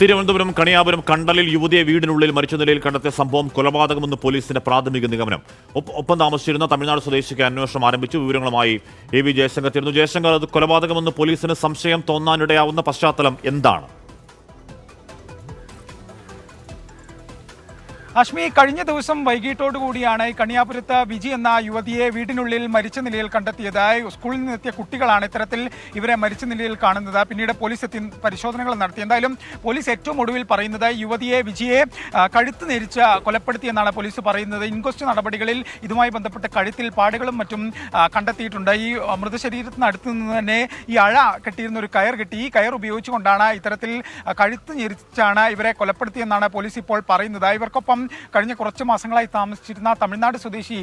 തിരുവനന്തപുരം കണിയാപുരം കണ്ടലിൽ യുവതിയെ വീടിനുള്ളിൽ മരിച്ച നിലയിൽ കണ്ടെത്തിയ സംഭവം കൊലപാതകമെന്ന് പോലീസിന്റെ പ്രാഥമിക നിഗമനം. ഒപ്പം താമസിച്ചിരുന്ന തമിഴ്നാട് സ്വദേശിക്ക് അന്വേഷണം ആരംഭിച്ചു. വിവരങ്ങളുമായി എ വി ജയശങ്കർ ചേർന്നു ജയശങ്കർ അത് കൊലപാതകമെന്ന് പോലീസിന് സംശയം തോന്നാനിടയാവുന്ന പശ്ചാത്തലം എന്താണ്? അഷ്മി കഴിഞ്ഞ ദിവസം വൈകിട്ടോടു കൂടിയാണ് ഈ കണിയാപുരത്ത് വിജി എന്ന യുവതിയെ വീടിനുള്ളിൽ മരിച്ച നിലയിൽ കണ്ടെത്തിയത്. സ്കൂളിൽ നിന്നെത്തിയ കുട്ടികളാണ് ഇത്തരത്തിൽ ഇവരെ മരിച്ച നിലയിൽ കാണുന്നത്. പിന്നീട് പോലീസ് എത്തി പരിശോധനകൾ നടത്തി. എന്തായാലും പോലീസ് ഏറ്റവും ഒടുവിൽ പറയുന്നത് യുവതിയെ വിജിയെ കഴുത്ത് നെരിച്ച് കൊലപ്പെടുത്തിയെന്നാണ് പോലീസ് പറയുന്നത്. ഇൻക്വസ്റ്റ് നടപടികളിൽ ഇതുമായി ബന്ധപ്പെട്ട് കഴുത്തിൽ പാടുകളും മറ്റും കണ്ടെത്തിയിട്ടുണ്ട്. ഈ മൃതശരീരത്തിനടുത്ത് നിന്ന് തന്നെ ഈ അഴ കെട്ടിയിരുന്ന ഒരു കയർ കിട്ടി. ഈ കയർ ഉപയോഗിച്ചുകൊണ്ടാണ് ഇത്തരത്തിൽ കഴുത്ത് ഞെരിച്ചാണ് ഇവരെ കൊലപ്പെടുത്തിയെന്നാണ് പോലീസ് ഇപ്പോൾ പറയുന്നത്. ഇവർക്കൊപ്പം കഴിഞ്ഞ കുറച്ച് മാസങ്ങളായി താമസിച്ചിരുന്ന തമിഴ്നാട് സ്വദേശി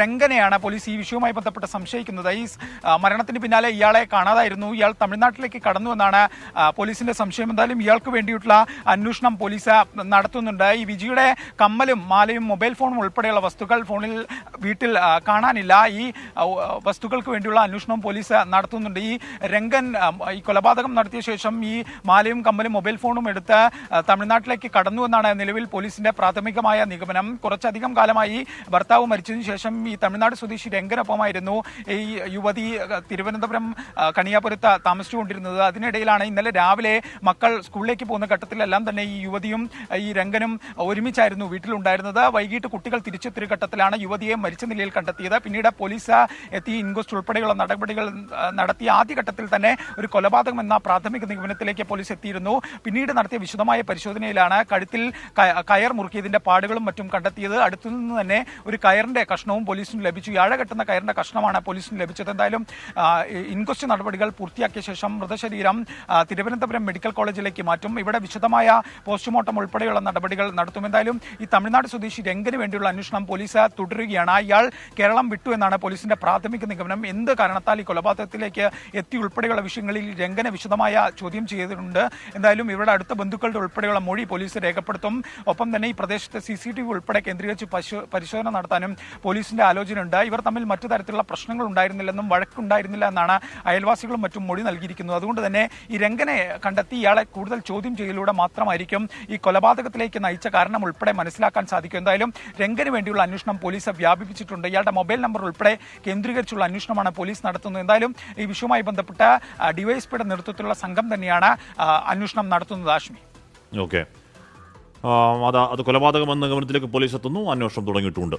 രംഗനെയാണ് പോലീസ് ഈ വിഷയവുമായി ബന്ധപ്പെട്ട് സംശയിക്കുന്നത്. ഈ മരണത്തിന് പിന്നാലെ ഇയാളെ കാണാതായിരുന്നു. ഇയാൾ തമിഴ്നാട്ടിലേക്ക് കടന്നു എന്നാണ് പോലീസിന്റെ സംശയം. എന്തായാലും ഇയാൾക്ക് വേണ്ടിയിട്ടുള്ള അന്വേഷണം പോലീസ് നടത്തുന്നുണ്ട്. ഈ വിജിയുടെ കമ്മലും മാലയും മൊബൈൽ ഫോണും ഉൾപ്പെടെയുള്ള വസ്തുക്കൾ ഫോണിൽ വീട്ടിൽ കാണാനില്ല. ഈ വസ്തുക്കൾക്ക് വേണ്ടിയുള്ള അന്വേഷണം പോലീസ് നടത്തുന്നുണ്ട്. ഈ രംഗൻ ഈ കൊലപാതകം നടത്തിയ ശേഷം ഈ മാലയും കമ്മലും മൊബൈൽ ഫോണും എടുത്ത് തമിഴ്നാട്ടിലേക്ക് കടന്നു എന്നാണ് നിലവിൽ പോലീസിന്റെ പ്രാഥമികമായ നിഗമനം. കുറച്ചധികം കാലമായി ഭർത്താവ് മരിച്ചതിനു ശേഷം ഈ തമിഴ്നാട് സ്വദേശി രംഗനൊപ്പമായിരുന്നു ഈ യുവതി തിരുവനന്തപുരം കണിയാപുരത്ത് താമസിച്ചുകൊണ്ടിരുന്നത്. അതിനിടയിലാണ് ഇന്നലെ രാവിലെ മക്കൾ സ്കൂളിലേക്ക് പോകുന്ന ഘട്ടത്തിലെല്ലാം തന്നെ ഈ യുവതിയും ഈ രംഗനും ഒരുമിച്ചായിരുന്നു വീട്ടിലുണ്ടായിരുന്നത്. വൈകിട്ട് കുട്ടികൾ തിരിച്ചെത്തിയ ഘട്ടത്തിലാണ് യുവതിയെ മരിച്ച നിലയിൽ കണ്ടെത്തിയത്. പിന്നീട് പോലീസ് എത്തി ഇൻക്വസ്റ്റ് ഉൾപ്പെടെയുള്ള നടപടികൾ നടത്തിയ ആദ്യഘട്ടത്തിൽ തന്നെ ഒരു കൊലപാതകം എന്ന പ്രാഥമിക നിഗമനത്തിലേക്ക് പോലീസ് എത്തിയിരുന്നു. പിന്നീട് നടത്തിയ വിശദമായ പരിശോധനയിലാണ് കഴുത്തിൽ കയർ മുറുക്കിയതിന്റെ പാടുകളും മറ്റും കണ്ടെത്തിയത്. അടുത്തു നിന്ന് തന്നെ ഒരു കയറിന്റെ കഷ്ണവും പോലീസിന് ലഭിച്ചു. ഇയാഴ കെട്ടുന്ന കയറിന്റെ കഷ്ണമാണ് പോലീസിന് ലഭിച്ചത്. എന്തായാലും ഇൻക്വസ്റ്റ് നടപടികൾ പൂർത്തിയാക്കിയ ശേഷം മൃതശരീരം തിരുവനന്തപുരം മെഡിക്കൽ കോളേജിലേക്ക് മാറ്റും. ഇവിടെ വിശദമായ പോസ്റ്റ്മോർട്ടം ഉൾപ്പെടെയുള്ള നടപടികൾ നടത്തും. എന്തായാലും ഈ തമിഴ്നാട് സ്വദേശി രംഗന് വേണ്ടിയുള്ള അന്വേഷണം പോലീസ് തുടരുകയാണ്. ഇയാൾ കേരളം വിട്ടു എന്നാണ് പോലീസിന്റെ പ്രാഥമിക നിഗമനം. എന്ത് കാരണത്താൽ ഈ കൊലപാതകത്തിലേക്ക് എത്തി ഉൾപ്പെടെയുള്ള വിഷയങ്ങളിൽ രംഗനെ വിശദമായ ചോദ്യം ചെയ്തിട്ടുണ്ട്. എന്തായാലും ഇവരുടെ അടുത്ത ബന്ധുക്കളുടെ ഉൾപ്പെടെയുള്ള മൊഴി പോലീസ് രേഖപ്പെടുത്തും. ഒപ്പം തന്നെ ഈ പ്രദേശത്തെ സി സി ടി വി ഉൾപ്പെടെ കേന്ദ്രീകരിച്ച് പരിശോധന നടത്താനും പോലീസിന്റെ ആലോചനയുണ്ട്. ഇവർ തമ്മിൽ മറ്റു തരത്തിലുള്ള പ്രശ്നങ്ങൾ ഉണ്ടായിരുന്നില്ലെന്നും വഴക്കുണ്ടായിരുന്നില്ല എന്നാണ് അയൽവാസികളും മറ്റും മൊഴി നൽകിയിരിക്കുന്നത്. അതുകൊണ്ട് തന്നെ ഈ രംഗനെ കണ്ടെത്തി ഇയാളെ കൂടുതൽ ചോദ്യം ചെയ്യലിലൂടെ മാത്രമായിരിക്കും ഈ കൊലപാതകത്തിലേക്ക് നയിച്ച കാരണം ഉൾപ്പെടെ മനസ്സിലാക്കാൻ സാധിക്കും. എന്തായാലും രംഗന് വേണ്ടിയുള്ള അന്വേഷണം പോലീസ് വ്യാപിപ്പിച്ചിട്ടുണ്ട്. ഇയാളുടെ മൊബൈൽ നമ്പർ ഉൾപ്പെടെ കേന്ദ്രീകരിച്ചുള്ള അന്വേഷണമാണ് പോലീസ് നടത്തുന്നത്. എന്തായാലും ഈ വിഷയവുമായി ബന്ധപ്പെട്ട ഡിവൈഎസ്പിയുടെ നേതൃത്വത്തിലുള്ള സംഘം തന്നെയാണ് അന്വേഷണം നടത്തുന്നത്. ആഷ്മി. ഓക്കെ. അത് അത് കൊലപാതകമെന്ന നിഗമനത്തിലേക്ക് പോലീസ് എത്തുന്നു. അന്വേഷണം തുടങ്ങിയിട്ടുമുണ്ട്